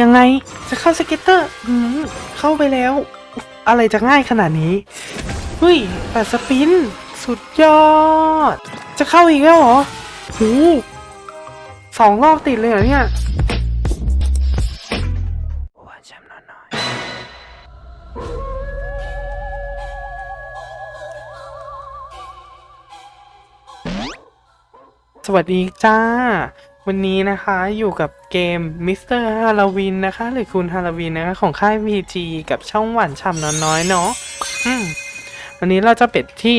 ยังไงจะเข้าสเก็ตเตอร์อืมเข้าไปแล้ว อะไรจะง่ายขนาดนี้เฮ้ยแปดสปิน สุดยอด จะเข้าอีกแล้วเหรอหูสองรอบติดเลยเหรอเนี่ยสวัสดีจ้า วันนี้นะคะอยู่กับเกม Mr. Halloween นนะคะ หรือคุณฮาโลวีนนะคะ ของค่าย VG กับช่องหวานฉ่ำนอนน้อยเนาะอืมวันนี้เราจะเป็ดที่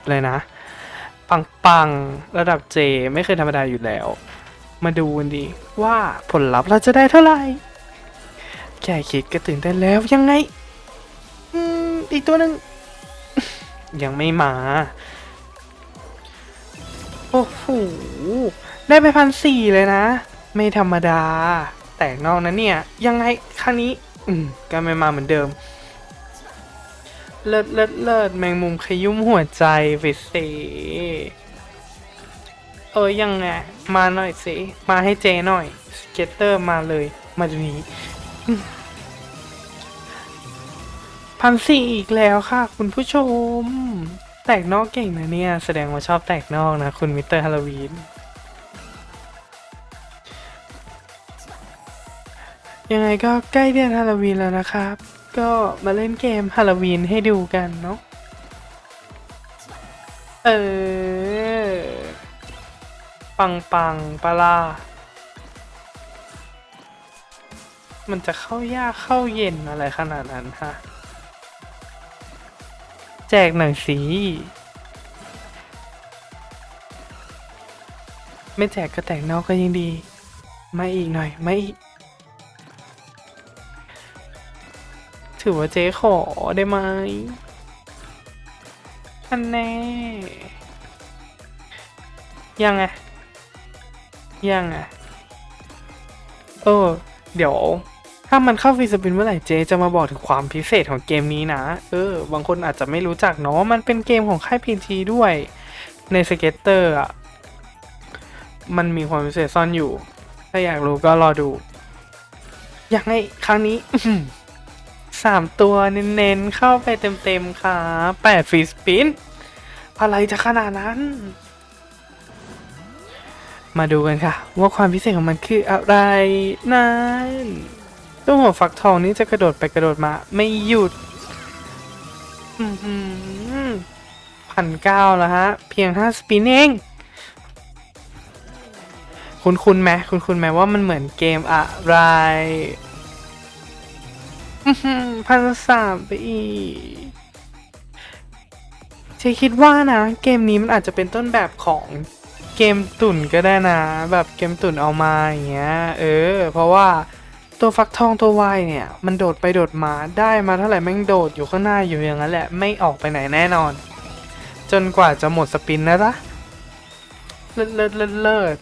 240 เลยนะ ปังปังๆระดับ J ไม่เคยธรรมดาอยู่แล้ว มาดูกันดีว่าผลลัพธ์เราจะได้เท่าไหร่ แค่คิดก็ตื่นเต้นแล้วยังไง อืม อีกตัวหนึ่งยังไม่มา โอ้โห ได้ไปพันสี่เลยนะ ไม่ธรรมดา แตกนอกนะเนี่ย ยังไงครั้งนี้อืมก็ไม่มาเหมือนเดิม เลิศเลิศเลิศแมงมุมขยุ่มหัวใจไปสิเออยังไงมาหน่อยสิมาให้เจหน่อยสเก็ตเตอร์มาเลย มาดูนี้พันสี่อีกแล้วค่ะ คุณผู้ชม แตกนอกเก่งนะเนี่ย แสดงว่าชอบแตกนอกนะ คุณมิสเตอร์ฮาโลวีน ยังไงก็ใกล้เดือนฮาโลวีนแล้วนะครับ ก็มาเล่นเกมฮาโลวีนให้ดูกันเนาะ เออ ปังปังปลา มันจะเข้ายากเข้าเย็นอะไรขนาดนั้นฮะ แจกหน่อยสิไม่แจกก็แตกนอกก็ยังดี มาอีกหน่อย มาอีก ถือว่าเจ๊ขอได้ไหมอันแน่ ยังไง ยังไง เออ เดี๋ยว ถ้ามันเข้าฟรีสปินเมื่อไหร่เจจะมาบอกถึงความพิเศษของเกมนี้นะ เออ บางคนอาจจะไม่รู้จักเนาะ มันเป็นเกมของค่ายพีทีด้วย ในสเก็ตเตอร์อะ มันมีความพิเศษซ่อนอยู่ ถ้าอยากรู้ก็รอดูอยากให้ครั้งนี้ สามตัวเน้นๆเข้าไปเต็มๆค่ะแปดฟรีสปิน อะไรจะขนาดนั้น มาดูกันค่ะ ว่าความพิเศษของมันคืออะไรนั้นตัวหัวฟักทองนี้จะกระโดดไปกระโดดมา ไม่หยุดพันเก้าแล้วฮะ เพียงห้าสปินเอง คุณคุณไหมคุณคุณไหมว่ามันเหมือนเกมอะไร พันสามไปอีกเชคิดว่านะ เกมนี้มันอาจจะเป็นต้นแบบของเกมตุ่นก็ได้นะ แบบเกมตุ่นเอามาอย่างเงี้ยเออ เพราะว่าตัวฟักทองตัววายเนี่ย มันโดดไปโดดมาได้มาเท่าไหร่แม่งโดดอยู่ข้างหน้าอยู่อย่างนั้นแหละไม่ออกไปไหนแน่นอน จนกว่าจะหมดสปินนะจ๊ะเลิศเลิศเลิศ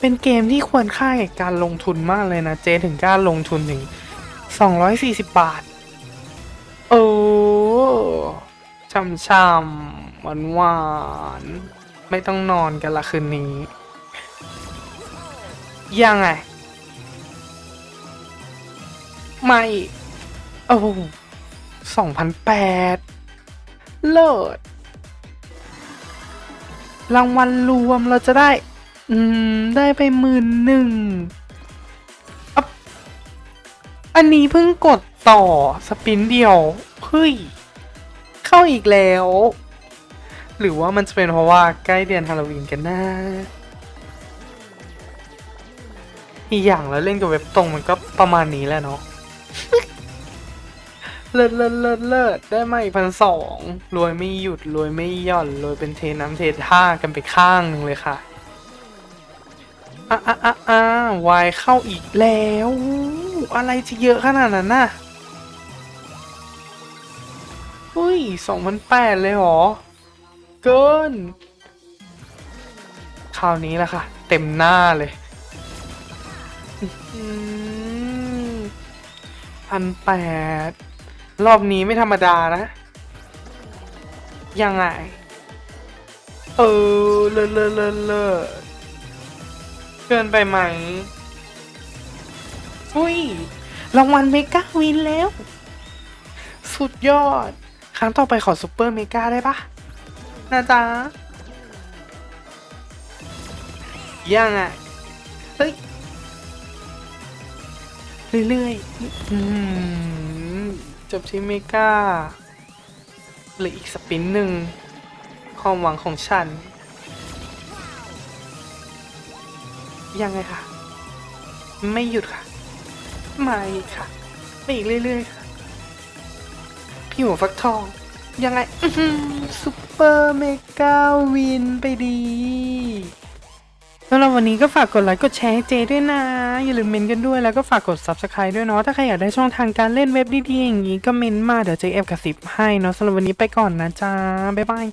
เป็นเกมที่ควรค่าแก่การลงทุนมากเลยนะ เจถึงกล้าลงทุนถึง 240 บาท โอ้ช่ำช่ำหวานหวานไม่ต้องนอนกันละคืนนี้ ยังไง ไม่ โอ้สองพันแปดเลิศรางวัลรวมเราจะได้ อืม ได้ไปหมื่นหนึ่งอัพอันนี้เพิ่งกดต่อสปินเดียวเฮ้ย เข้าอีกแล้ว หรือว่ามันจะเป็นเพราะว่าใกล้เดือนฮาโลวีนกันนะอีกอย่างแล้วเล่นกับเว็บตรงมันก็ประมาณนี้แหละเนาะเลิศเลิศเลิศเลิศได้มาอีกพันสองรวยไม่หยุดรวยไม่หย่อนรวยเป็นเทน้ำเทท่ากันไปข้างหนึ่งเลยค่ะ อะอะอะอะวายเข้าอีกแล้ว อะไรจะเยอะขนาดนั้นน่ะเฮ้ยสองพันแปดเลยเหรอ เกิน คราวนี้แหละค่ะ เต็มหน้าเลยพันแปดรอบนี้ไม่ธรรมดานะ ยังไง เออ เลอะเลอะเลอะ เลอะเกินไปไหม อุ้ย รางวัลเมกาวินแล้ว สุดยอด ครั้งต่อไปขอซูเปอร์เมกาได้ปะนะจ๊ะยังอะ เฮ้ย เรื่อยๆอืมจบที่เมกาเหลืออีกสปินหนึ่ง ความหวังของฉัน ยังไงค่ะ ไม่หยุดค่ะมาอีกค่ะ ไปอีกเรื่อยๆค่ะ พี่หัวฟักทอง ยังไงซุปเปอร์เมกาวินไปดีแล้วเราวันนี้ก็ฝากกดไลค์กดแชร์ให้เจด้วยนะ อย่าลืมเมนกันด้วยแล้วก็ฝากกด subscribe ด้วยเนาะถ้าใครอยากได้ช่องทางการเล่นเว็บดีๆอย่างนี้ก็เมนมาเดี๋ยวเจแอบกระซิบให้เนาะสำหรับวันนี้ไปก่อนนะจ๊ะบ๊ายบาย